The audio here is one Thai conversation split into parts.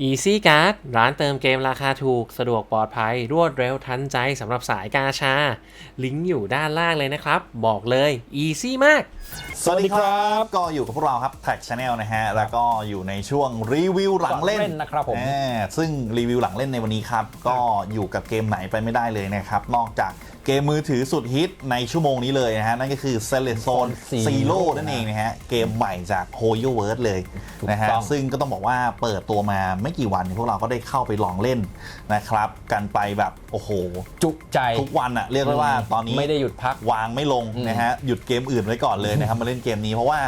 Easy Card ร้านเติมเกมราคาถูก สะดวกปลอดภัย รวดเร็วทันใจสำหรับสายกาชา ลิงก์อยู่ด้านล่างเลยนะครับ บอกเลย Easy มาก สวัสดีครับ ก็อยู่กับพวกเราครับแท็กชาแนลนะฮะ แล้วก็อยู่ในช่วงรีวิวหลังเล่นหลังเล่นนะครับผม อ่าซึ่งรีวิวหลังเล่นในวันนี้ครับ ก็อยู่กับเกมไหนไปไม่ได้เลยนะครับ นอกจาก เกมมือถือสุดฮิตในชั่วโมงนี้เลยนะฮะ นั่นก็คือ c e l e s o n Zero Zero นั่นเองนะฮะ เกมใหม่จาก h o y o w o r d เลยถูกนะฮะต้องซึ่งก็ต้องบอกว่าเปิดตัวมาไม่กี่วันพวกเราก็ได้เข้าไปลองเล่นนะครับ กันไปแบบ โอ้โห จุใจ ทุกวันอะเรียกได้ว่าตอนนี้ไม่ได้หยุดพักวางไม่ลงอืมนะฮะ หยุดเกมอื่นไว้ก่อนเลยนะครับ มาเล่นเกมนี้เพราะว่า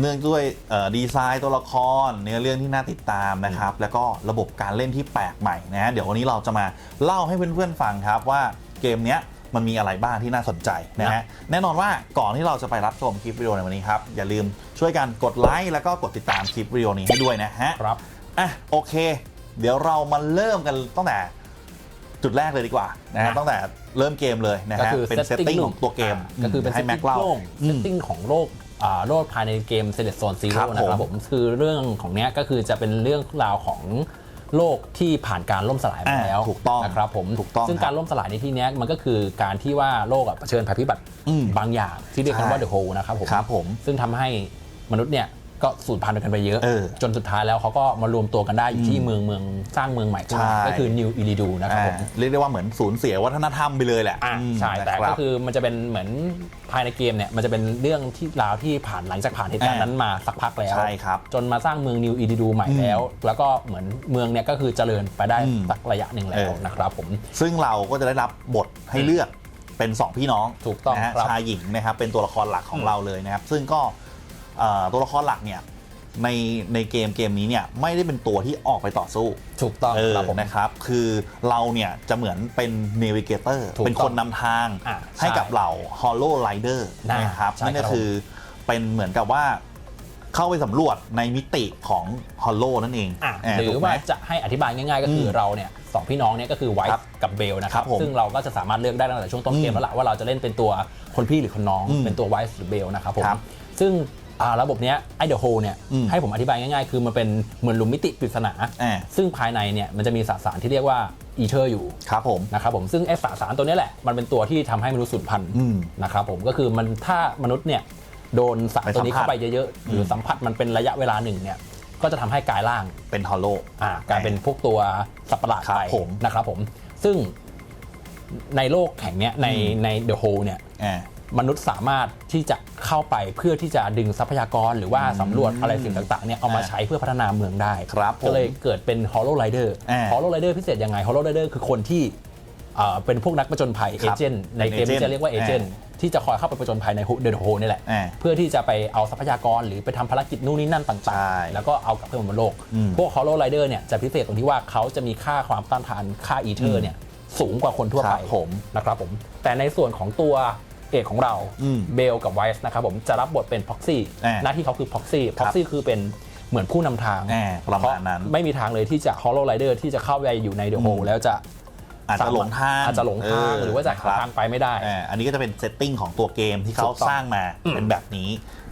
เนื่องด้วยเอ่อดีไซน์ตัวละครเนื้อเรื่องที่น่าติดตามนะครับ แล้วก็ระบบการเล่นที่แปลกใหม่นะฮะเดี๋ยววันนี้เราจะมาเล่าให้เพื่อนๆฟังครับว่าเกมเนี้ย มันมีอะไรบ้างที่น่าสนใจนะฮะแน่นอนว่าก่อนที่เราจะไปรับชมคลิปวิดีโอในวันนี้ครับ อย่าลืมช่วยกันกดไลค์แล้วก็กดติดตามคลิปวิดีโอนี้ให้ด้วยนะฮะครับอะโอเค เดี๋ยวเรามาเริ่มกันตั้งแต่จุดแรกเลยดีกว่านะฮะนะตั้งแต่เริ่มเกมเลยนะก็ฮะคือเป็นเซตติ้งของตัวเกมก็คือเป็นให้เซตแม็ติ้กงเล่าโล่งอืเซมตติ้งของโลกอ่าโลกภายในเกม s e l e c t Zone ครั Zero บนะครับผมผมคือเรื่องของเนี้ยก็คือจะเป็นเรื่องราวของ โลกที่ผ่านการล่มสลายมาอ่าแล้วถูกต้องนะครับผมถูกต้องซึ่งครับการล่มสลายในที่เนี้ยมันก็คือการที่ว่าโลกอะเผชิญภัยพิบัติอืมบางอย่างที่เรียกกันว่า The Hole นะครับผมครับผมซึ่งทำให้มนุษย์เนี่ย ก็สูญพันธุ์กันไปเยอะ เออจนสุดท้ายแล้วเขาก็มารวมตัวกันได้อยู่ที่เมืองเมืองสร้างเมืองใหม่ขึ้นมาใช่ ก็คือนิวอิลิดูนะครับอ่าผมเรียกได้ว่าเหมือนสูญเสียวัฒนธรรมไปเลยแหละอ่าอืมใช่แต่นะก็รับคือมันจะเป็นเหมือนภายในเกมเนี่ยมันจะเป็นเรื่องที่ราวที่ผ่านหลังจากผ่านเหตุการณ์อ่านั้นมาสักพักแล้วใช่ครับจนมาสร้างเมืองนิวอีดิดูใหม่อืมแล้ว แล้วก็เหมือนเมืองเนี่ยก็คือเจริญไปได้อืมสักระยะหนึ่งแล้เอวอนะครับผม ซึ่งเราก็จะได้รับบทให้เลือกเป็น 2 พี่น้องถูกต้องนะฮะครับชายหญิงนะครับเป็นตัวละครหลักของอืมเราเลยนะครับ ซึ่งก็เอ่อ ตัวละครหลักเนี่ยในในเกมเกมนี้เนี่ยไม่ได้เป็นตัวที่ออกไปต่อสู้ถูกต้องเออครับผมนะครับ คือเราเนี่ยจะเหมือนเป็นเนวิเกเตอร์ถูกต้องเป็นคนนำทางอะให้ใช่กับเหล่า Hollow Rider นะนะครับใช่นั่นก็ครับคือเป็นเหมือนกับว่าเข้าไปสำรวจในมิติของ Hollow นั่นเองอะเหรือถูกไหมว่าจะให้อธิบายง่ายๆ ก็คืออมเราเนี่ยสองพี่น้องเนี่ยก็คือไวครับท์กับเบลนะคครัรับบผมซึ่งเราก็จะสามารถเลือกได้ตั้งแต่ช่วงต้นเกอืมมแล้วล่ะว่าเราจะเล่นเป็นตัวคนพี่หรือคนน้อง อืมเป็นตัวไวท์หรือเบลนะครับผมครับซึ่ง อ่าระบบเนี้ยไอเดอะโฮเนี่ยอืมให้ผมอธิบายง่ายๆ คือมันเป็นเหมือนหลุมมิติปริศนา อ่า ซึ่งภายในเนี่ยมันจะมีสสารที่เรียกว่าอีเทอร์อยู่ครับผม นะครับผมซึ่งไอสสารตัวเนี้ยแหละ มันเป็นตัวที่ทำให้มนุษย์สูญพันธุ์อืมนะครับผมก็คือมันถ้ามนุษย์เนี่ยโดนสารตัวนี้ไปสัมผัสเข้าไปเยอะๆ หรือสัมผัสมันเป็นระยะเวลาหนึ่งเนี่ยก็จะทำให้กลายร่าง เป็น Hollow อ่ากลายเป็นพวกตัวสัตว์ประหลาดครับไปผมนะครับผมซึ่งในโลกแห่งเนี้ยในอืมในเดอะโฮเนี่ย อ่า มนุษย์สามารถที่จะเข้าไปเพื่อที่จะดึงทรัพยากรหรือว่าสำรวจอะไรสิ่งต่างๆเนี่ยเอามาอ่าใช้เพื่อพัฒนาเมืองได้ครับผมก็เลยเกิดเป็น Hollow Rider อ่า Hollow Rider พิเศษยังไง Hollow Rider คือคนที่เอ่อเป็นพวกนักประจนภัยคเอรับเจนต์ในเกมเป็น agent ที่จะเรียกว่าเอเจนต์ที่จะคอยเข้าไปประจนภัยในเดอะโฮนี่แหละ อ่า เพื่อที่จะไปเอาทรัพยากรหรือไปทำภารกิจนู่นนี่นั่นต่างใช่ๆแล้วก็เอากลับขึ้นมาบนโลก อืมพวก Hollow Rider เนี่ยจะพิเศษตรงที่ว่าเขาจะมีค่าความต้านทานค่าอีเทออืร์มเนี่ยสูงกว่าคนทั่วไปครับผม นะครับผม แต่ในส่วนของตัว เอกของเราอืมเบลกับไวส์นะครับผมจะรับบทเป็นพ็อกซี่อ่าหน้าที่เขาคือพ็อกซี่พ็อกซี่คือเป็นเหมือนผู้นำทางอ่าประมาณนั้น เพไม่มีทางเลยที่จะ Hollow Rider ที่จะเข้าไปอยู่ในเดอะโฮอืมแล้วจะอาจจะหลงทางอาจจะหลงทางเหรือว่าจะคหารับ ทางไปไม่ได้ อ่าอันนี้ก็จะเป็นเซตติ้งของตัวเกมที่เขาถูกต้องสร้างมาเป็นแบบนี้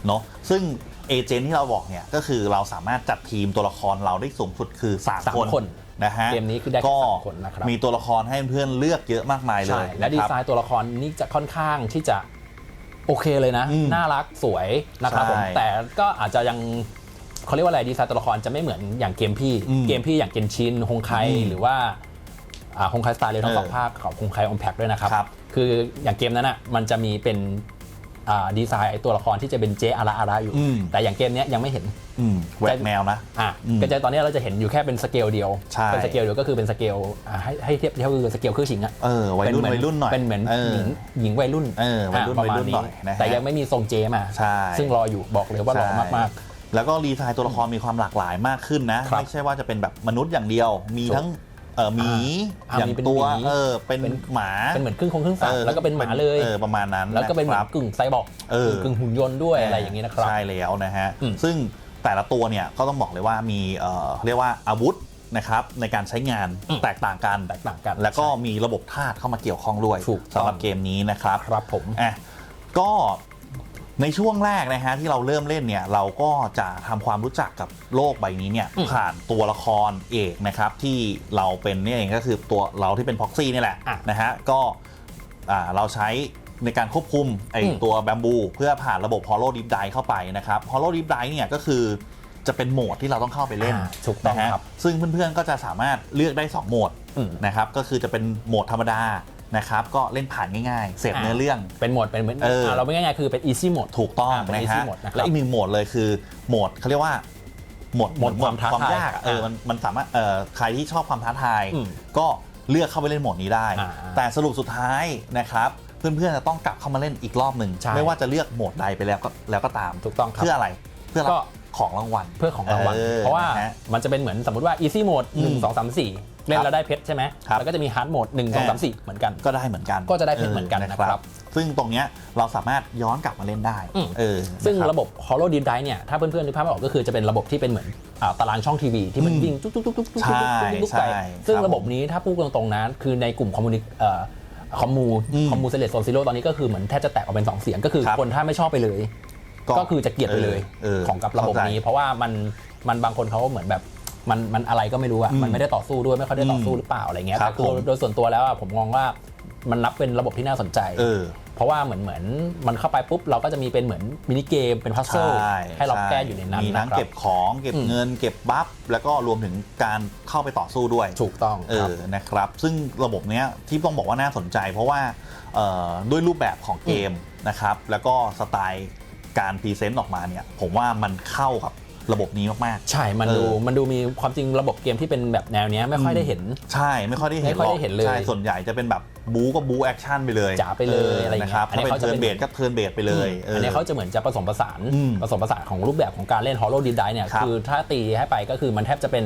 เนาะซึ่งเอเจนต์ที่เราบอกเนี่ย ก็คือเราสามารถจัดทีมตัวละครเราได้สูงสุดคือสาม3คนคน นะฮะเกมนี้คือได้แค่ก็สามคนนะครับมีตัวละครให้เพื่อนเลือกเยอะมากมายเลใช่ยและดีนะครับไซน์ตัวละครนี่จะค่อนข้างที่จะโอเคเลยนะอืมน่ารักสวยนะครับผมใช่แต่ก็อาจจะยังเขาเรียกว่าอะไรดีไซน์ตัวละครจะไม่เหมือนอย่างเกมพี่อืมเกมพี่อย่างเกนชินฮงไคอืมหรือว่าอ่าฮงไคสไตล์เลยทั้งสองเออภาคของฮงไคออมแพกด้วยนะครับครับ คืออย่างเกมนั้นอะมันจะมีเป็นอ่า ดีไซน์ไอ้ตัวละครที่จะเป็นเจอาราอาราอยู่ อืม แต่อย่างเกมเนี้ยยังไม่เห็น อืมแหวกแนวนะ อะอืมก็จะตอนนี้เราจะเห็นอยู่แค่เป็นสเกลเดียว ใช่ เป็นสเกลเดียวก็คือเป็นสเกลอ่าให้ให้เทียบเทียบคือสเกลเครื่องชิงอะเออวัยรุ่นเป็เหมือวัยรุ่นหน่อยเป็นเหมือนเออ หญิงหญิงวัยรุ่นเออวัยรุ่นประมาณวัยรุ่นหน่อยนะฮะแต่ยังไม่มีทรงเจมา ใช่ ซึ่งรออยู่บอกเลยว่าหล่อมาก แล้วก็ดีไซน์ตัวละครมีความหลากหลายมากขึ้นนะ ครับไม่ใช่ว่าจะเป็นแบบมนุษย์อย่างเดียว มีถูกทั้ง เออหมีอ่าอย่างมีเป็นตัวหมี เออเป็นเป็นหมาๆเป็นเหมือนครึ่งคงครึ่งสัตอว์อแล้วก็เป็นหมาเลยเออประมาณนั้นแล้วก็เป็นเหมือคนรับ กึ่งไซบอร์กเออ กึ่งหุ่นยนต์ด้วยอะไรอย่างนี้นะครับ ใช่แล้วนะฮะ อืมซึ่งแต่ละตัวเนี่ยก็ต้องบอกเลยว่ามีเอ่อเรียกว่าอาวุธนะครับในการใช้งานอืมแตกต่างกันแตกต่างกันแล้วก็มีระบบธาตุเข้ามาเกี่ยวข้องด้วยถูกต้อง สำหรับเกมนี้นะครับครับผม อะก็ ในช่วงแรกนะฮะที่เราเริ่มเล่นเนี่ยเราก็จะทำความรู้จักกับโลกใบนี้เนี่ยอืมผ่านตัวละครเอกนะครับที่เราเป็นเนี่ยเองก็คือตัวเราที่เป็นพ็อกซี่นี่แหละอะนะฮะก็อ่าเราใช้ในการควบคุมไออืมตัวแบมบู เพื่อผ่านระบบ Hollow Deep Dive เข้าไปนะครับ Hollow Deep Dive เนี่ยก็คือจะเป็นโหมดที่เราต้องเข้าไปเล่นอ่าถูกต้องนะฮะครับ ซึ่งเพื่อนๆก็จะสามารถเลือกได้ 2 โหมดอืมนะครับก็คือจะเป็นโหมดธรรมดา นะครับก็เล่นผ่านง่ายๆ เสพเนื้อเรื่อง เป็นโหมดเป็นเหมือนเอออ่าเราไม่ง่ายๆคือเป็น easy mode ถูกต้องอ่าเป็น นะ easy ฮะ mode นะครับ และอีกหนึ่งโหมดเลยคือโหมดเขาเรียกว่าโหมดโหมดความท้าความทายยากอะเอออ่ามัมันมันสามารถเอ่อใครที่ชอบความท้าทาย อืมก็เลือกเข้าไปเล่นโหมดนี้ได้ อ่าแต่สรุปสุดท้ายนะครับ เพื่อนๆจะต้องกลับเข้ามาเล่นอีกรอบหนึ่งใช่ ไม่ว่าจะเลือกโหมดใดไปแล้วก็แล้วก็ตาม ถูกต้องครับ เพื่ออะไรเพื่อรับก็ ของรางวัล เพื่อของรางวัล เออเพราะว่านะฮะมันจะเป็นเหมือนสมมติว่า easy mode อืม1 2 3 4 เล่นแล้วได้เพชรใช่ไหมครับแล้วก็จะมี hard mode 1 2 3 4 เหมือนกัน ก็ได้เหมือนกัน ก็จะได้เพชรเหมือนกันนะครับ ซึ่งตรงเนี้ยเราสามารถย้อนกลับมาเล่นได้อืมเออซึ่งนคบระบบ Hollow Deep Dive เนี่ย ถ้าเพื่อนๆนึกภาพไม่ออกก็คือจะเป็นระบบที่เป็นเหมือนอ่าตารางช่องทีวีที่มันอืมวิ่งตุ๊กตุ๊กตุ๊กตุ๊กตุ๊กใช่ตุ๊กตุ๊กไปใช่ซึ่งครับระบบนี้ถ้าพูดตรงๆนะคือในกลุ่มคอมมูนิเอ่อคอมมูอืมคอมมูเซเลตโซนซิโร่ตอนนี้ก็คือเหมือนแทบจะแตกออกเป็น2เสียงก็คือครับคนถ้าไม่ชอบไปเลย ก็คือจะเกลียดไปเลยเออของกับระบบเข้าใจนี้ เพราะว่ามันมันบางคนเขาเหมือนแบบ มันมันอะไรก็ไม่รู้อะอืมมันไม่ได้ต่อสู้ด้วยไม่ค่อยได้ต่อสู้หรือเปล่าอะไรเงี้ยครัแต่บคือผมโดยส่วนตัวแล้วอะผมมองว่ามันนับเป็นระบบที่น่าสนใจเออเพราะว่าเหมือนเหมือนมันเข้าไปปุ๊บเราก็จะมีเป็นเหมือนมินิเกมเป็นพัซเซิลใช่ให้เราช่แก้อยู่ในนั้นมีทั้งนะครับเก็บของเก็บอืมเงิน เก็บบัฟแล้วก็รวมถึงการเข้าไปต่อสู้ด้วย ถูกต้องเอครับอนะครับ ซึ่งระบบเนี้ยที่ต้องบอกว่าน่าสนใจ เพราะว่าเอ่อด้วยรูปแบบของเกมนะครับ แล้วก็สไตล์การพรีเซนต์ออกมาเนี่ย ผมว่ามันเข้ากับ ระบบนี้มากใช่ มันเออดูมันดูมีความจริงระบบเกมที่เป็นแบบแนวเนี้ยไม่ค่อยได้เห็นๆใช่ไม่ค่อยได้เห็นไม่ค่อยได้เห็นเลยใช่ส่วนใหญ่จะเป็นแบบบู๊ก็บู๊แอคชั่นไปเลยจ๋าไปเลยอะไรอย่างเงี้ยนะครับอันนี้ถ้าเป็นเขาจะเทิร์เป็นนเบดก็เทิร์นเบดไปเลยเอันนี้เขาจะเหมือนจะผสมผสานอืมผสมผสานของรูปแบบของการเล่น Hollow Deep Dive เนี่ยครับคือถ้าตีให้ไปก็คือมันแทบจะเป็น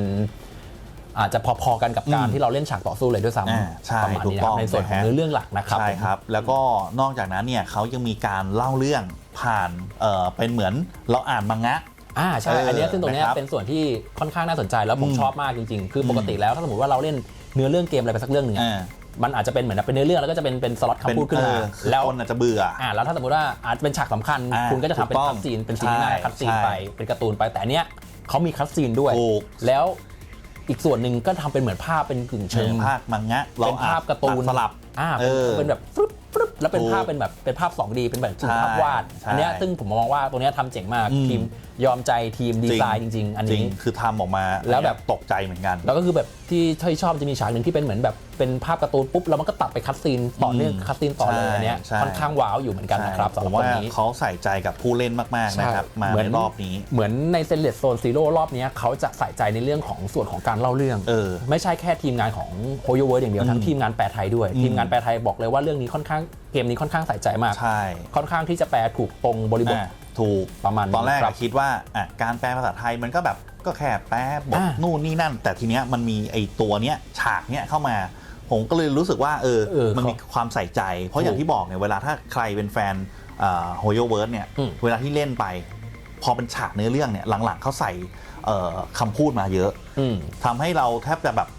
อาจจะพอๆกันกับการอืมที่เราเล่นฉากต่อสู้เลยด้วยซ้อ่าใช่ำประมาณถูกนี้นะต้คอรับงในส่วนของนะฮะ เนื้อเรื่องหลักนะครับใช่ครับ แล้วก็นอกจากนั้นเนี่ยเขายังมีการเล่าเรื่องผ่านเอ่อเป็นเหมือนเราอ่านมังงะ อ่าใช่เอออัอันเนี้ยซึ่งตรงเนี้ยนะครับเป็นส่วนที่ค่อนข้างน่าสนใจแล้วผมอืมชอบมากจริงๆ คือปกติแล้วถ้าสมมติว่าเราเล่นเนื้อเรื่องเกมอะไรไปสักเรื่องหนึ่งอะอ่ามันอาจจะเป็นเหมือนเป็นเนื้อเรื่องแล้วก็จะเป็นเป็นสล็อตเป็นคำพูดขึ้นเอมาอคือแล้วคนอาจจะเบื่ออ่าแล้วถ้าสมมติว่าอาจเป็นฉากสำคัญอ่าคุณก็จะทำเป็นถูกต้องคัตซีนเป็นซีนหน้าใช่คัตซีนใช่ไปเป็นการ์ตูนไปแต่อันเนี้ยเขามีคัตซีนด้วยถูกแล้วอีกส่วนหนึ่งก็ทำเป็นเหมือนภาพเป็นกึ่งเชิเชิงงภาคมังงะเป็นภาพการ์ตูนตัดสลับอ่าเออเป็นแบบฟึบฟึบแล้วเป็นถูกภาพเป็นแบบเป็นภาพ 2D เป็นแบบกึ่งใช่ภาพวาดใช่อันเนี้ยซึ่งผมมองว่าตรงเนี้ยทำเจ๋งมากอืมทีม ยอมใจทีมดีไซน์จริง ๆ อันจริงนี้ คือทำออกมาแล้วแบบ ตกใจเหมือนกัน แล้วก็คือแบบที่ที่ชอบจะมีฉากหนึ่งที่เป็นเหมือนแบบเป็นภาพการ์ตูนปุ๊บแล้วมันก็ตัดไปคัตซีนต่อเนื่องอืมคัตซีนต่อเลยใช่อันเนี้ยใช่ ค่อนข้างว้าวอยู่เหมือนกันนะครับใช่สำหผรับมคว่านนี้ เขาใส่ใจกับผู้เล่นมากๆนะครับ ใช่มาเหมืในอนรอบนี้ เหมือนในเซนเลสโซนซีโร่รอบเนี้ยเขาจะใส่ใจในเรื่องของส่วนของการเล่าเรื่อง เออ ไม่ใช่แค่ทีมงานของโฮโยเวิร์ดอย่างเดียวทั้งอืมทีมงานแปลไทยด้วย อืม ทีมงานแปลไทยบอกเลยว่าเรื่องนี้ค่อนข้างเกมนี้ค่อนข้างใส่ใจมาก ใช่ ค่อนข้างที่จะแปลถูกตรงบริบทอะ ถูกประมาณนี้ตอนแรกครัอะบคิดว่าอะการแปลภาษาไทยมันก็แบบก็แค่แปลบทอ่านู่นนี่นั่น แต่ทีเนี้ยมันมีไอ้ตัวเนี้ยฉากเนี้ยเข้ามาผมก็เลยรู้สึกว่าเออเออมันมีความใส่ใจ เพราะอย่างที่บอกเนี่ยเวลาถ้าใครเป็นแฟนโฮโยเวิร์ดเนี่ยอืมเวลาที่เล่นไป พอเป็นฉากเนื้อเรื่องเนี่ยหลังๆเขาใส่เอ่อคำพูดมาเยอะอืมทำให้เราแทบจะแบบ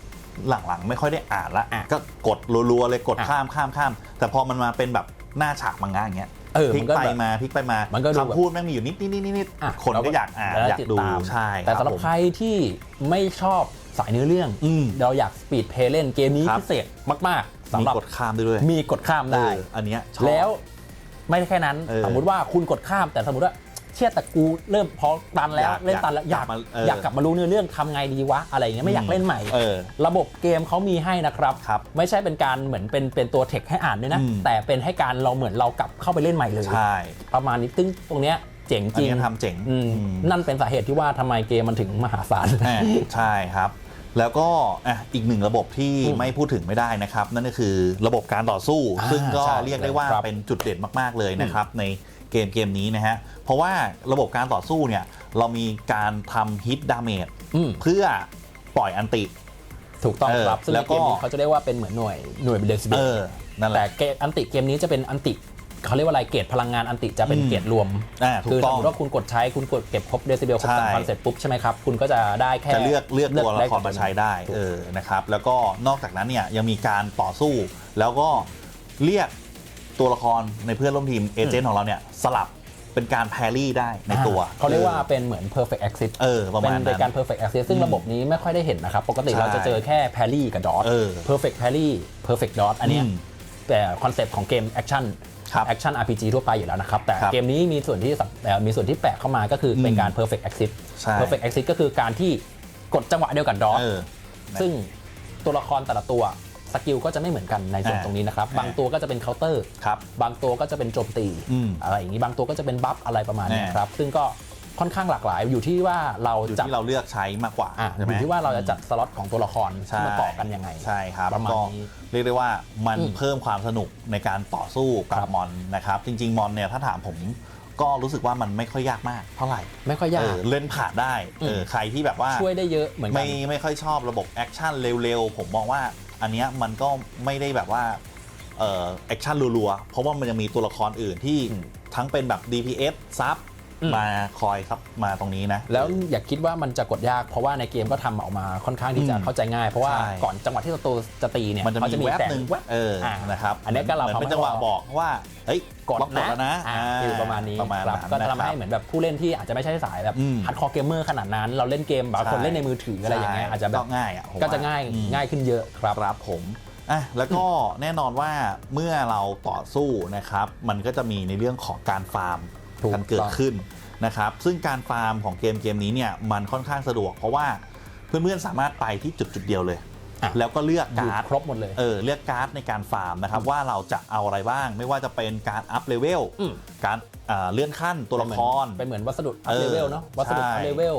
หลังๆ ไม่ค่อยได้อ่านละอะก็กดรัวๆเลยกดอะข้ามข้ามข้ามแต่พอมันมาเป็นแบบหน้าฉากมังงะอย่างเงี้ย เออพลิมักนก็ไปแบบมาพลิกไปมามันก็ดูแบบคำพูดแม่งมีอยู่นิดนิดนิดนิดนิดอะคนก็อยากอ่านแล้วอยากติดดูตามใช่แต่สำหรับผม ใครที่ไม่ชอบสายเนื้อเรื่องอืมเราอยากสปีดเพลย์เล่นเกมนี้ครับ พิเศษมากๆสำมีหรับกดข้ามด้วยด้วยมีกดข้ามได้ เอออันเนี้ยชอบ แล้วไม่ได้แค่นั้น เออสมมุติว่าคุณกดข้ามแต่สมมติว่า เชี่ยแต่กูเริ่มพอตันแล้วอยากเล่นตันแล้วอยากอยากมาเอออยากกลับมารู้เนื้อเรื่องทำไงดีวะอะไรอย่างเงี้ยไม่อยากเล่นใหม่เออระบบเกมเขามีให้นะครับครับ ไม่ใช่เป็นการเหมือนเป็นเป็นตัวเทคให้อ่านด้วยนะอืมแต่เป็นให้การเราเหมือนเรากลับเข้าไปเล่นใหม่เลยใช่ประมาณนี้ซึ่งตรงเนี้ยเจ๋งอันจริงเนี้ยทำเจ๋งอืมอืมนั่นเป็นสาเหตุที่ว่าทำไมเกมมันถึงมหาศาลอ่าใช่ครับ แล้วก็อะอีกหนึ่งระบบที่อืมไม่พูดถึงไม่ได้นะครับ นั่นก็คือระบบการต่อสู้อ่าซึ่งก็ใช่เรียกได้ว่าครับเป็นจุดเด่นมาก ๆ เลยนะครับใน เกมเกมนี้นะฮะ เพราะว่าระบบการต่อสู้เนี่ย เรามีการทำฮิตดาเมจอืมเพื่อปล่อยอันติ ถูกต้องเออครับซึ่งแล้ในวก็ เกมนี้เขาจะเรียกว่าเป็นเหมือนหน่วยหน่วยเดซิเบเอลอ นั่นแหแต่ละ เกรดอันติเกมนี้จะเป็นอันติเขาเรียกว่าอะไรเกรดพลังงานอันติจะเป็นอืม เกรดรวม อ่าถูคืกสต้มอง มติว่าคุณกดใช้คุณกดเก็บครบเดซิเบลครบใช่ สามพันเสร็จปุ๊บใช่ไหมครับ คุณก็จะได้แค่จะเลือกเลือกตัวละครได้มาใช้ได้ถูก เออนะครับแล้วก็นอกจากนั้นเนี่ยยังมีการต่อสู้ แล้วก็เรียก ตัวละครในเพื่อนร่วมทีมเอเจนต์ของเราเนี่ยสลับไปเป็นการแพรรี่ได้ในตัวอ่าเขาเรียกว่าเป็นเหมือน perfect exit เออประมาณเป็นนั้นเป็นการ perfect exit ซึ่งอืมระบบนี้ไม่ค่อยได้เห็นนะครับ ปกติใช่เราจะเจอแค่ parry กับ dot เออ perfect parry perfect dot อันเนี้ยอืมแต่คอนเซปต์ของเกม action ครับ action RPG ทั่วไปอยู่แล้วนะครับ แต่ครับเกมนี้มีส่วนที่สับเอ่อมีส่วนที่แปลกเข้ามาก็คือเป็นการ perfect exit ใช่ perfect exit ก็คือการที่กดจังหวะเดียวกับ dot เออซึ่งตัวละครแต่ละตัว สกิลก็จะไม่เหมือนกันในส่วนอ่าตรงนี้นะครับอ่าบางตัวก็จะเป็นเคาน์เตอร์ครับบางตัวก็จะเป็นโจมตีอืมอะไรอย่างนี้บางตัวก็จะเป็นบัฟอะไรประมาณนี้แน่ครับ ซึ่งก็ค่อนข้างหลากหลายอยู่ที่ว่าเราอยู่จับที่เราเลือกใช้มากกว่าอะใช่อไหม ยู่ที่ว่าเราจะจัดสล็อตของตัวละครใช่มาต่อกันยังไง ใช่ครับประมาณก็นี้เรียกได้ว่ามันอืมเพิ่มความสนุกในการต่อสู้กับครับ มอนนะครับ จริง ๆ มอนเนี่ยถ้าถามผมก็รู้สึกว่ามันไม่ค่อยยากมากเท่าไหร่ไม่ค่อยยาเอก อเล่นผ่านได้เออมใครที่แบบว่าช่วยได้เยอะเหมือนกัไม่น ไม่ค่อยชอบระบบแอคชั่นเร็วๆ ผมมองว่า อันเนี้ยมันก็ไม่ได้แบบว่าเอ่อแอคชั่นรัวๆ เพราะว่ามันยังมีตัวละครอื่นที่อืมทั้งเป็นแบบ DPS ซับอื มมาคอยครับมาตรงนี้นะ แล้วอย่าคิดว่ามันจะกดยากเพราะว่าในเกมก็ทำออกมาค่อนข้างที่จะอืมเข้าใจง่าย เพราะว่าใช่ ก่อนจังหวะที่ศัตรูจะตีเนี่ยมันจะเขามีแวบแสงหนึ่งแวบ เอออ่านะครับอันเนี้ยก็เราเหมือนเป็นทำให้จังหวะบอกว่าเฮ้ยกดล็อกกดนะแล้วนะอ่าอ่าคือประมาณนี้ประมาณครับนั้นก็จะทำนะคให้รับเหมือนแบบผู้เล่นที่อาจจะไม่ใช่สายแบบอืม ฮาร์ดคอร์เกมเมอร์ขนาดนั้น เราเล่นเกมบางคนใช่เล่นในมือถืออะไรอย่างเงี้ยใช่อาจจะแบก็บง่ายอะผมก็จะว่ง่ายอืม ง่ายขึ้นเยอะครับ ครับผมอะแล้วก็แน่นอนว่าเมื่อเราต่อสู้นะครับ มันก็จะมีในเรื่องของการฟาร์มถู กกันเกิดต้องขึ้นนะครับซึ่งการฟาร์มของเกมเกมนี้เนี่ยมันค่อนข้างสะดวก เพราะว่าเพื่อนๆสามารถไปที่จุดจุดๆเดียวเลยอะแล้วก็เลือกอยู่การ์ดครบหมดเลยเออเลือกการ์ดในการฟาร์มนะครับว่าเราจะเอาอะไรบ้าง ไม่ว่าจะเป็นการอัพเลเวลอืมการอ่าเลื่อนขั้นตัวละครเป็นเหมือนวัสดุอัพเออเลเวลเนาะวัสดุใช่อัพเลเวล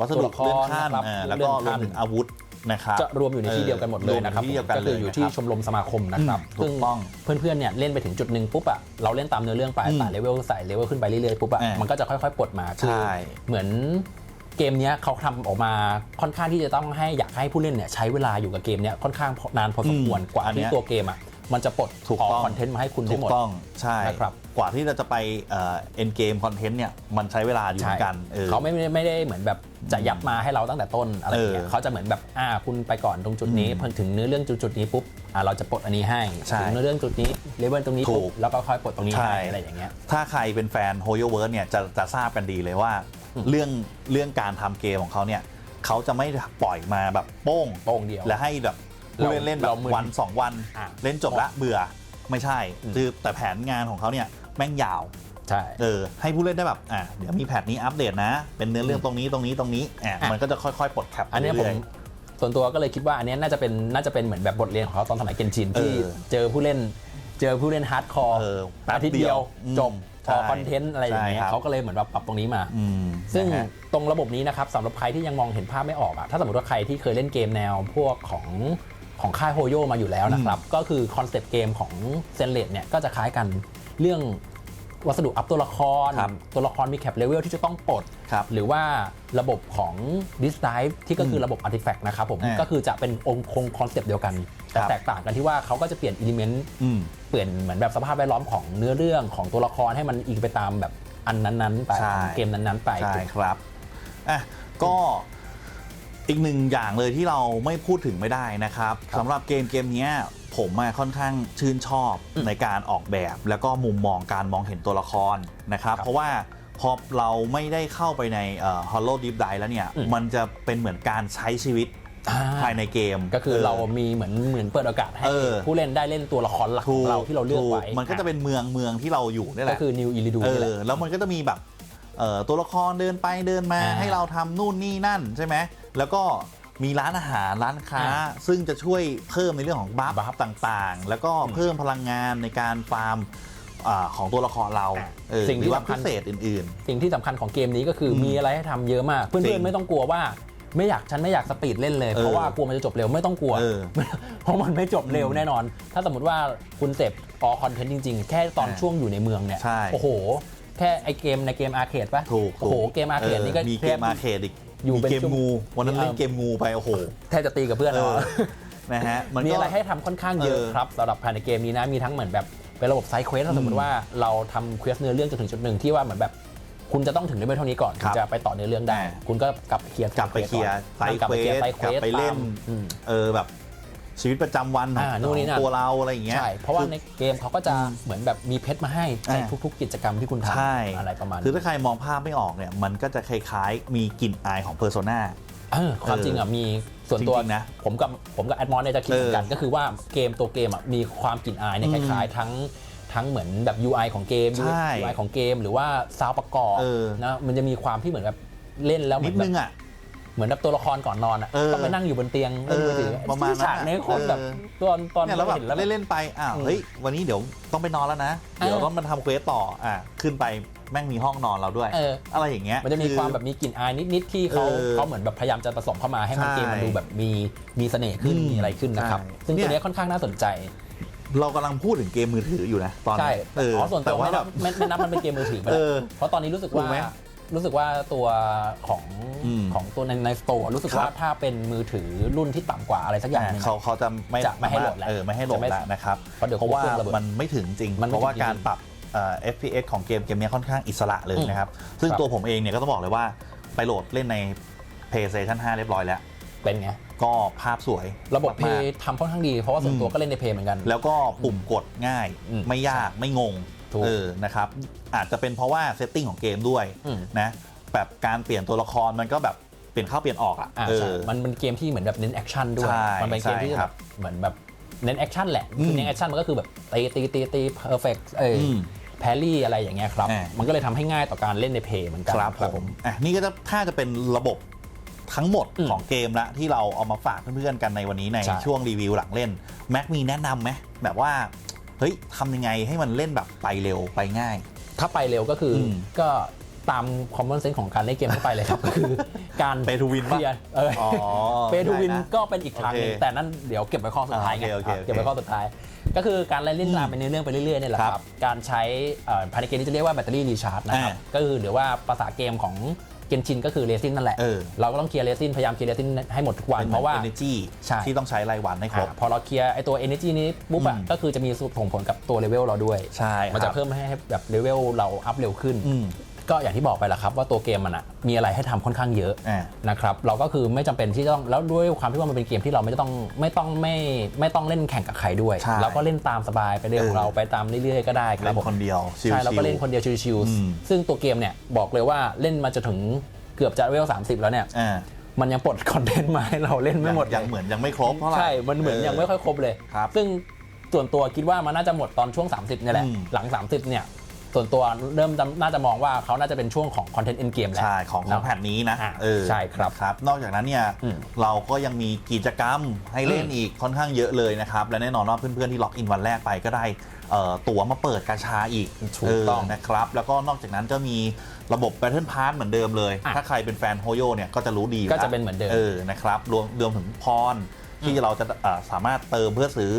วัสดุตัวละครเลื่อนขั้นนะครับอ่าแล้วก็รเลื่วอมนขั้นถึงอาวุธ นะครับจะรวมอยู่ในที่เดียวกันหมดเลยนะครับวมอยู่ที่เดียวกันก็เลคืยออยู่ที่นะครับชมรมสมาคมนะครับอืมถูกซึ่งต้องเพื่อนๆเนี่ยเล่นไปถึงจุดหนึ่งปุ๊บอะเราเล่นตามเนื้อเรื่องไปอืมไต่เลเวลใส่เลเวลขึ้นไปเรื่อยๆปุ๊บอะอ่ามัมันก็จะค่อยๆปลดมาคืใช่ เหมือนเกมเนี้ยเขาทำออกมาค่อนข้างที่จะต้องให้อยากให้ผู้เล่นเนี่ยใช้เวลาอยู่กับเกมเนี้ยค่อนข้างนานพอสมควรอืมกว่าอันเนี้ที่ยตัวเกมอะมันจะปลดถูกออกต้อง คอนเทนต์มาให้คุณได้ถูหมกดต้องใช่นะครับ กว่าที่เราจะไปเอ็นเกมคอนเทนต์เนี่ยมันใช้เวลาอยู่เหมือนกันออเขาไม่ได้ไม่ได้เหมือนแบบจะยับมาให้เราตั้งแต่ต้นอะไรอย่างเงี้ยเออเขาจะเหมือนแบบอ่าคุณไปก่อนตรงจุดนี้อืมพอถึงเนื้อเรื่องจุดจุดนี้ปุ๊บอ่าเราจะปลดอันนี้ให้ใช่ถึงเนื้อเรื่องจุดนี้เลเวลตรงนี้ถูปุ๊บกแล้วก็ค่อยปลดตรงนี้ใช่ให้อะไรอย่างเงี้ยถ้าใครเป็นแฟนโฮโยเวิร์เนี่ยจะจะทราบกันดีเลยว่าอืมเรื่องเรื่องการทำเกมของเขาเนี่ยเขาจะไม่ปล่อยมาแบบโป้งโป้งเดียวและให้แบบผู้เล่นเล่นแบเราบมึนวันสองวันอะเล่นจบละเบื่อไม่ใช่อืมคือแต่แผนงานของเขาเนี่ย แม่งยาวใช่เออให้ผู้เล่นได้แบบอะเดี๋ยวมีแพทนี้อัปเดตนะ เป็นเนื้อเรื่องตรงนี้ตรงนี้ตรงนี้อะอะมันก็จะค่อยๆปลดแคปอันเนี้ยผมเรื่ยส่วนตัวก็เลยคิดว่าอันเนี้ยน่าจะเป็นน่าจะเป็นเหมือนแบบบทเรียนของเขาตอนสมัยเกนชินที่เออเจอผู้เล่น เจอผู้เล่นฮาร์ดคอร์เออแป๊บอาทิตย์เดีเดียยววอืมจบพอใช่คอนเทนต์อะไรอย่างเงี้ใช่ครัยบเขาก็เลยเหมือนแบบปรับตรงนี้มาอืมซึ่งนะฮะตรงระบบนี้นะครับสำหรับใครที่ยังมองเห็นภาพไม่ออกอะถ้าสมมติว่าใครที่เคยเล่นเกมแนวพวกของของค่ายโฮโยมาอยู่แล้วนะครับ ก็คือคอนเซปต์เกมของเซนเลดเนี่ยก็จะคล้ายกัน เรื่องวัสดุอัพตัวละคร ครับตัวละครมีแคปเลเวลที่จะต้องปลด ครับหรือว่าระบบของ d i s d i v e ที่ก็คือระบบ Artifact นะครับผมอ่าก็คือจะเป็นองค์คงคอนเซปต์เดียวกัน แต่ครับ แตกต่างกันที่ว่าเขาก็จะเปลี่ยนอิเลเมนต์ อืม เปลี่ยนเหมือนแบบสภาพแวดล้อมของเนื้อเรื่องของตัวละครให้มันอิงไปตามแบบอันนั้นๆไปใช่ เกมนั้นๆไป ใช่ครับอะก็อีกหนึ่งอย่างเลยที่เราไม่พูดถึงไม่ได้นะครับครับ สำหรับเกมเกมเนี้ย ผมอะค่อนข้างชื่นชอบในการออกแบบ แล้วก็มุมมองการมองเห็นตัวละครนะครับครับเพราะว่าพอเราไม่ได้เข้าไปในเอ่อ Hollow Deep Dive แล้วเนี่ยอืมมันจะเป็นเหมือนการใช้ชีวิตอ่าภายในเกมก็คือเรามีเหมือนเหมือนเปิดโอกาสให้เออผู้เล่นได้เล่นตัวละครหลักขถูอกงเราที่เราเลือกไว้ถูมันก็จะเป็นเมืองเมืองที่เราอยู่นี่แหก็ละคือนิวอิลิดูเอนี่แหอละแล้วมันก็จะมีแบบเอ่อตัวละครเดินไปเดินมาอ่าให้เราทำนู่นนี่นั่นใช่ไหมแล้วก็ มีร้านอาหารร้านค้าอ่าซึ่งจะช่วยเพิ่มในเรื่องของบัฟบัฟต่างๆ แล้วก็อืมเพิ่มพลังงานในการฟาร์มอ่าของตัวละครเราอ่าเออสิ่งหที่รือว่าสำคัพิญ เศษอื่น สิ่งที่สำคัญของเกมนี้ก็คืออมมีอะไรให้ทำเยอะมาก เพื่จริอนงๆไม่ต้องกลัวว่าไม่อยากฉันไม่อยากสปีดเล่นเลยเออ เพราะว่ากลัวมันจะจบเร็วไม่ต้องกลัว เออ เพราะมันไม่จบเร็วแน่นอน ถ้าสมมติว่าคุณเสพออคอนเทนต์จริง ๆ แค่ตอนอ่าช่วงอยู่ในเมืองเนี่ย ใช่ โอ้โห แค่ไอเกมในเกมอาร์เคดปะๆถูกโอ้โหถูเกมอาร์เคดนี่ก็มีแทเกบมอาร์เคดอีก อยู่มีเป็นเกมชั่วโมงงูวันนั้นเล่นเออเกมงูไปโอ้โหแทบจะตีกับเพื่อนเอเอาอนะฮะมันมีก็ อะไรให้ทำค่อนข้างเยอะเออ ครับสำหรับภายในเกมนี้นะมีทั้งเหมือนแบบเป็นระบบไซด์เควสถ้าสมมติว่าเราทำเควสเนื้อเรื่องจนถึงจุดหนึ่งที่ว่าเหมือนแบบ คุณจะต้องถึงเลเวลเท่านี้ก่อนครัถึบงจะไปต่อเนื้อเรื่องได้อ่าคุณก็กลับไปเคลียร์กลับไปเคลียร์ไซก่อนด์กลับเควไปเคลียร์สไซด์เควกลับสไปเล่นตามอืม เออแบบ ชีวิตประจำวันของอ่านู่นนี่นั่น ตัวเราอะไรอย่างเงี้ย ใช่ เพราะว่าในเกมเขาก็จะเหมือนแบบมีเพชรมาให้ในอ่า ทุก ๆ กิจกรรมที่คุณทใช่ำอะไรประมาณคือนี้ถ้าใครมองภาพไม่ออกเนี่ย มันก็จะคล้ายๆ มีกลิ่นอายของเพอร์โซนา เออความจริงอะมีส่วนตัวจริงๆนะผมกับผมกับแอดมอนเนี่ยจะคิดเหมือนกันเออก็คือว่าเกมตัวเกมอะมีความกลิ่นอายเนี่ยอืคมล้ายๆ ทั้งทั้งเหมือนแบบ UI ของเกม ใช่ UI ของเกม หรือว่าซาวประกอบเออ นะมันจะมีความที่เหมือนแบบเล่นแล้วเหมืนิอดนแบนึบ งอะ เหมือนแบบตัวละครก่อนนอนอะเออต้องไปนั่งอยู่บนเตียงเล่นมือถือเออประมาณนั้นฉากนี้โคนแบบเออ ตอนตอนเนี่ยแล้วแบบเห็นแล้ว เล่นๆไปอ้าวอืมเฮ้ยวันนี้เดี๋ยวต้องไปนอนแล้วนะเออเดี๋ยวต้องมาทำเควสต่ออะขึ้นไปแม่งมีห้องนอนเราด้วย เออ อะไรอย่างเงี้ยมันจะมีอ ความแบบมีกลิ่นอายนิด ๆ ที่เขาเออเขาเหมือนแบบพยายามจะผสมเข้ามาให้มันใช่เกมมันดูแบบมีมีเสน่ห์ขึ้นอืมมีอะไรขึ้นนะครับ ใช่ซึ่งเนี่ตัวยเนี้ยค่อนข้างน่าสนใจ เรากำลังพูดถึงเกมมือถืออยู่นะตอนใช่นี้เอออ๋อส่วนแต่ตัวว่าไม่แบนับบ ไม่ไม่นับมันเป็นเกมมือถือไปเอแล้วอ เพราะตอนนี้รู้สึกถูว่ากไหม รู้สึกว่าตัวของอืมของตัวในในสโตร์รู้สึกครับว่าถ้าเป็นมือถือรุ่นที่ต่ำกว่าอะไรสักอย่างหนึง เขาเขาจะไม่จะไม่ให้โหลดแล้วเออไม่ให้โหลดจะไม่แล้วนะครับเพราะเดี๋ยวเพราะว่าเครื่องระเบิดมันไม่ถึงจริง มันไม่เพราะว่าถึงจริงการปรับเอ่อ FPS ของเกมเกมนี้ค่อนข้างอิสระเลยอืมนะครับ ซึ่งครับ ตัวผมเองเนี่ยก็ต้องบอกเลยว่าไปโหลดเล่นใน PlayStation 5 เรียบร้อยแล้ว เป็นไง ก็ภาพสวย ระบบเพมากย์ทำค่อนข้างดี เพราะว่าส่วนตัวอืมก็เล่นในเพย์เหมือนกัน ๆแล้วก็ปุ่มกดง่าย อืม ไม่ยากไม่งง ถูก เออนะครับอาจจะเป็นเพราะว่าเซตติ้งของเกมด้วยอืม นะแบบการเปลี่ยนตัวละครมันก็แบบเปลี่ยนเข้าเปลี่ยนออกอะอ่าเอใช่อ มันเป็นเกมที่เหมือนแบบเน้นแอคชั่นด้วย ใช่มัเป็นเกมที่ใช่ครับแบบเหมือนแบบเน้นแอคชั่นแหละอืมคือเน้นแอคชั่นมันก็คือแบบตีตีตีตีเพอร์เฟกต์เอ้ยอืมแพรรี่อะไรอย่างเงี้ยครับ อ่ามั มันก็เลยทำให้ง่ายต่อการเล่นในเพย์เหมือนกัน ครับผมอะนี่ก็จะถ้าจะเป็นระบบทั้งหมดอืมของเกมละที่เราเอามาฝากเพื่อนๆกันในวันนี้ในใช่ ช่วงรีวิวหลังเล่นแม็กมีแนะนำไหมแบบว่า เฮ้ยทำยังไงให้มันเล่นแบบไปเร็วไปง่าย ถ้าไปเร็วก็คืออม ก็ตามคอมมอนเซนส์ของการเล่นเกมทั่วไปเลยครับ ก็คือการ Pay to win เคลียร์เออ อ๋อ เปทูวินได้ะก็เป็นอีกทางหนึงโอเคแต่นั่นเดี๋ยวเก็บไว้ข้อสุดท้ายไงอ่าโอเคโอเคเก็บไว้ข้อสุดท้าย ก็คือการเล่นตามอืมเป็นเนื้อเรื่องไปเรื่อยๆเนี่ยแหละคครัรับบการใช้เอ่อภายในเกมนี้จะเรียกว่าแบตเตอรี่รีชาร์จนะครับอ่าก็คือหรือว่าภาษาเกมของ เกนชินก็คือเรซินนั่นแหละ เออ เราก็ต้องเคลียร์เรซินพยายามเคลียร์เรซินให้หมดทุกวันเป็นเพราะว่าเอเนจีใช่ ที่ต้องใช้รายวันให้ครบ อ่าพอเราเคลียร์ไอตัว energy นี้ปุ๊บอะอืม ก็คือจะมีส่งผลกับตัวเลเวลเราด้วย ใช่มันคจะรับเพิ่มให้แบบเลเวลเราอัพเร็วขึ้น อืม ก็อย่างที่บอกไปแหละครับว่าตัวเกมมันอะมีอะไรให้ทำค่อนข้างเยอะอ่า นะครับเราก็คือไม่จำเป็นที่ต้องแล้วด้วยความที่ว่ามันเป็นเกมที่เราไม่ต้องไม่ต้องไม่ไม่ต้องเล่นแข่งกับใครด้วยใช่เราก็เล่นตามสบายไปเรื่องของเออเราไปตามเรื่อยๆก็ได้ครัเล่บนผมคนเดียวชิวๆใช่เราก็เล่นคนเดียวชิวอืม ๆซึ่งตัวเกมเนี่ยบอกเลยว่าเล่นมาจนถึงเกือบจะเลเวล30 แล้วเนี่ย อ่ามันยังปลดคอนเทนต์มาให้เราเล่นไม่หมดยังเลยเหมือนยังไม่ครบเท่าไหร่ ใช่ มันเหมือนยังไม่ค่อยครบเลย ครับซึ่งส่วนตัวคิดว่ามันน่าจะหมดตอนช่วง 30เนี่ยแหละ อืม หลัง 30เนี่ย ส่วนตัวเริ่มจะน่าจะมองว่าเขาน่าจะเป็นช่วงของคอนเทนต์เอ็นเกมแล้วใช่ของของแผ่นนี้นะอ่าเออใช่ครับครับ นอกจากนั้นเนี่ยอืมเราก็ยังมีกิจกรรมให้เล่นอืมอีกค่อนข้างเยอะเลยนะครับและแน่นอนว่าเพื่อนๆที่ล็อกอินวันแรกไปก็ได้เอ่อตั๋วมาเปิดกาชาอีกถูกต้องเนะครับ แล้วก็นอกจากนั้นก็มีระบบ Battle Pass เหมือนเดิมเลยอะถ้าใครเป็นแฟนโฮโยเนี่ยก็จะรู้ดีก็จะแล้วเป็นเหมือนเดิมเออนะครับรวมรวมถึงพรที่เราจะเอ่อสามารถเติมเพื่อซื้อ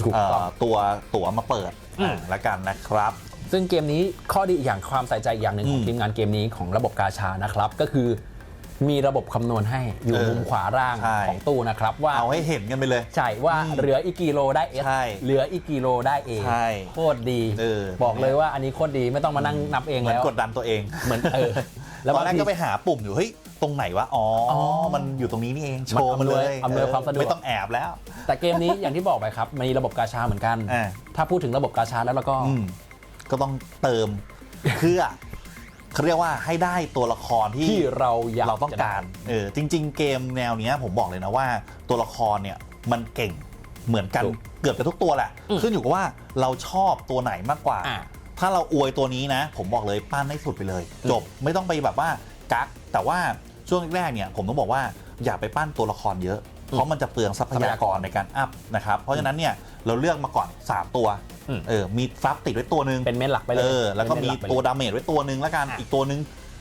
ถูกเอ่ต้องอตัวตั๋วมาเปิดอืมอะละกันนะครับ ซึ่งเกมนี้ข้อดีอีกอย่างความใส่ใจอีกอย่างหนึ่งของอืมทีมงานเกมนี้ของระบบกาชานะครับ ก็คือมีระบบคำนวณให้อยู่เออมุมขวาล่างใช่ ของตู้นะครับ ว่าเอาให้เห็นกันไปเลย ใช่ว่าอืมเหลืออีกกิโลได้ S ใช่เหลืออีกกิโลได้ A ใช่โคตรดีเออ บอกเลยว่าอันนี้โคตรดีไม่ต้องมานั่งนับเองเหมือนแล้วกดดันตัวเอง เหมือนเออแล้วตอนแรกบางทีก็ไปหาปุ่มอยู่ เฮ้ย ตรงไหนวะ อ๋อออมันอยู่ตรงนี้นี่เอง โชมันว์มาเลยอำนวยความสะดวก ไม่ต้องแอบแล้ว แต่เกมนี้อย่างที่บอกไปครับมันมีระบบกาชาเหมือนกัน อ่าถ้าพูดถึงระบบกาชาแล้วเราก็อืม ก็ต้องเติม เพื่อเขาเรียกว่าให้ได้ตัวละครที่ที่เราอยากเราต้องการเออจริง ๆ เกมแนวเนี้ยผมบอกเลยนะว่า ตัวละครเนี่ยมันเก่งเหมือนกันถูกเกือบจะทุกตัวแหละ อืมขึ้นอยู่กับว่าเราชอบตัวไหนมากกว่า อ่าถ้าเราอวยตัวนี้นะ ผมบอกเลยปั้นให้สุดไปเลย อืม จบไม่ต้องไปแบบว่ากักแต่ว่าช่วงแรกๆเนี่ยผมต้องบอกว่าอย่าไปปั้นตัวละครเยอะ เพราะมันจะเปลืองทรัพยากรในการอัพนะครับ เพราะฉะนั้นเนี่ยเราเลือกมาก่อน 3 ตัวอืมเออมีฟับติดไว้ตัวหนึ่งเป็นเมนหลักไปเลยเออแล้วก็เป็นมีเนหลัไปเลยตัวดาเมจไว้ตัวหนึ่งแล้วกันอะอีกตัวหนึ่ง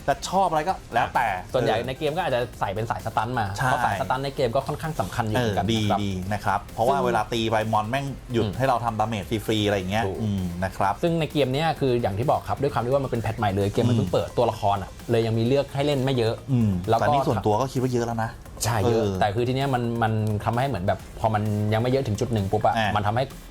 แต่ชอบอะไรก็แล้วแต่ส่วนใหญ่เออในเกมก็อาจจะใส่เป็นสายสตันมาใช่เพราะสายสตันในเกมก็ค่อนข้างสำคัญอยู่เอเหมืออนกันดีนะครับดีนะครับเพราะว่าซึ่งเวลาตีไปมอนแม่งหยุดอืมให้เราทำดาเมจฟรีๆอะไรอย่างเงี้ยถูกอืมนะครับซึ่งในเกมเนี้ยคืออย่างที่บอกครับด้วยความที่ว่ามันเป็นแพทใหม่เลยเกมมันอืมเพิ่งเปิดตัวละครอะเลยยังมีเลือกให้เล่นไม่เยอะอืมแล้วก็แต่นี่ส่วนตัวก็คิดว่าเยอะแล้วนะใช่เยอะเออแต่คือทีเนี้ยมันมันทำให้เหมือนแบบพอมันยังไม่เยอะถึงจุดหนึ่งปุ๊บอะอ่ามัมันทำให้แบบ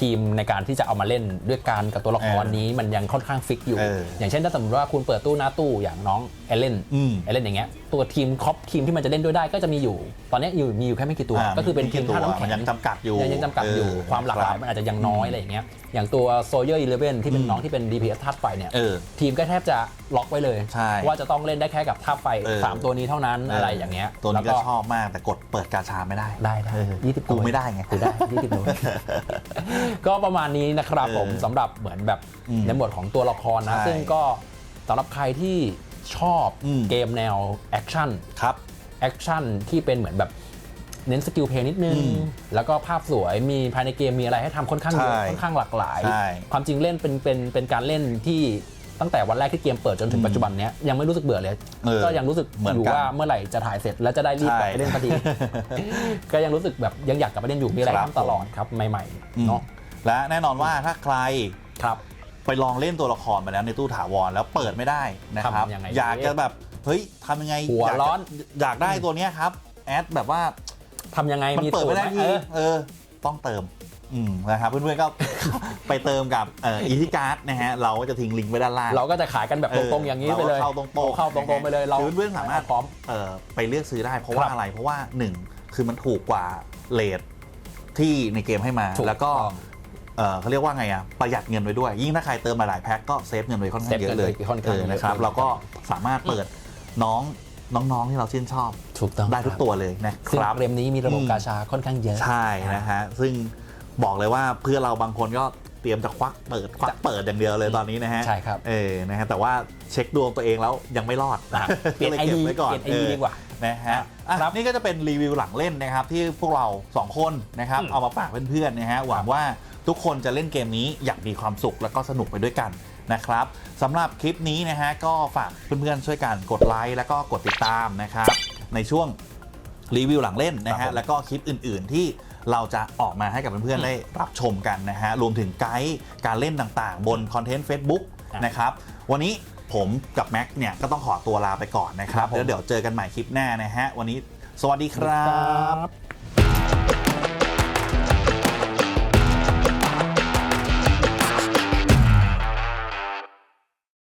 ทีมในการที่จะเอามาเล่นด้วยกันกับตัวละครเออนี้มันยังค่อนข้างฟิกอยู่เอออย่างเช่นถ้าสมมติว่าคุณเปิดตู้หน้าตู้อย่างน้องเอเลนอืมเอเลนอย่างเงี้ยตัวทีมครอปทีมที่มันจะเล่นด้วยได้ก็จะมีอยู่ ตอนนี้อยู่มีอยู่แค่ไม่กี่ตัว อ่าก็คือเป็นทีมตัวท่าน้ำแข็มันงยังจำกัดอยู่ยังยังจำกัดอยู่เความหลากหลายครับมันอาจจะยังน้อยอะไรอย่างเงี้ยอย่างตัวโซเยอร์อีเลเว่นที่เป็นน้องที่เป็น DPS ธาตุไฟเนี่ยเออทีมก็แทบจะล็อกไว้เลย ใช่ว่าจะต้องเล่นได้แค่กับท่าตุไฟเออ สามตัวนี้เท่านั้นอะไรอย่างเงี้ยตัวนี้แล้ก็วชอบมากแต่กดเปิดกาชาไม่ได้ได้ได้เออยี่สิบกูไม่ได้ไง กูได้ยี่สิบตัวก็ประมาณนี้นะครับเออผมสำหรับเหมือนแบบอืมในหมวดของตัวละครนะ ใช่ซึ่งก็สำหรับใครที่ชอบอืม เกมแนวแอคชั่น ครับ แอคชั่นที่เป็นเหมือนแบบเน้นสกิลเพลย์นิดนึงอืมแล้วก็ภาพสวยมีภายในเกมมีอะไรให้ทำค่อนข้างเยอะใช่ค่อนข้างหลากหลาย ใช่ความจริงเล่นเป็นเป็นเป็นการเล่นที่ตั้งแต่วันแรกที่เกมเปิดจนถึงปัจจุบันเนี้ยยังไม่รู้สึกเบื่อเลย เออก็ยังรู้สึกเหมือนอยู่กันว่าเมื่อไหร่จะถ่ายเสร็จแล้วจะได้รีบกลับไปเล่นพอดีก็ยังรู้สึกแบบยังอยากกลับไปเล่นอยู่มีอะไรครับทำตลอดครับใหม่อืๆมเนาะ และแน่นอนว่าถ้าใครครับไปลองเล่นตัวละครมาแล้วในตู้ถาวรแล้วเปิดไม่ได้นะครับ ทำยังไงอยากจะแบบเฮ้ยทำยังไงหัวอยากจะร้อน อยากได้ตัวเนี้ยครับแอดแบบว่าทำยังไงมันมีเปิดสูตไม่รได้ไหมทีเออ เออ ต้องเติมอืมนะครับเพื่อนๆก็ ไปเติมกับเอ่ออีทีการ์ดนะฮะเราก็จะทิ้งลิงก์ไว้ด้านล่าง เราก็จะขายกันแบบตรงๆอย่างนี้ไปเลยเราก็เข้าตรงๆเข้าตรงๆไปเลยเราคือเพื่อนๆสามารถพร้อม เอ่อไปเลือกซื้อได้เพราะคว่ารับอะไรเพราะว่าหนึ่งคือมันถูกกว่าเลทที่ในเกมให้มา ถูกแล้วก็ต้อง เอ่อเขาเรียกว่าไงอะประหยัดเงินไว้ด้วย ยิ่งถ้าใครเติมมาหลายแพ็คก็เซฟเงินไว้ค่อนข้างเยอะเลยเซฟเงินไว้ค่อนข้างเออนะครับเยอะเราก็สามารถเปิดน้องน้องๆที่เราชื่นชอบถูกต้องได้ทุกครับตัวเลยนะคซึ่งรับเกมนี้มีระบบอืมกาชาค่อนข้างเยอะ ใช่นะฮะซึ่งบอกเลยว่าเพื่อนเราบางคนก็เตรียมจะควักเปิดควักเปิดอย่างเดียวเลยตอนนี้นะฮะใช่ครับเออนะฮะแต่ว่าเช็คดวงตัวเองแล้วยังไม่รอดอะเปลี่ยนก็ไอก็บดีไว้ก่อนเปลี่ยนไอดีเออดีกว่านะฮะอะครับนี่ก็จะเป็นรีวิวหลังเล่นนะครับที่พวกเรา 2 คนนะครับอืมเอามาฝากเพื่อนๆนะฮะหวังว่า ทุกคนจะเล่นเกมนี้อย่างมีความสุขแล้วก็สนุกไปด้วยกันนะครับสำหรับคลิปนี้นะฮะก็ฝากเพื่อนๆช่วยกันกดไลค์แล้วก็กดติดตามนะครับในช่วงรีวิวหลังเล่นนะครัฮะบผม แล้วก็คลิปอื่นๆที่เราจะออกมาให้กับเพื่อนๆได้รับชมกันนะฮะรวมถึงไกด์การเล่นต่างๆ บนคอนเทนต์ Facebook อะนะครับวันนี้ผมกับแม็กเนี่ยก็ต้องขอตัวลาไปก่อนนะครับครับผมแล้วเดี๋ยวเจอกันใหม่คลิปหน้านะฮะวันนี้สวัสดีครับครับ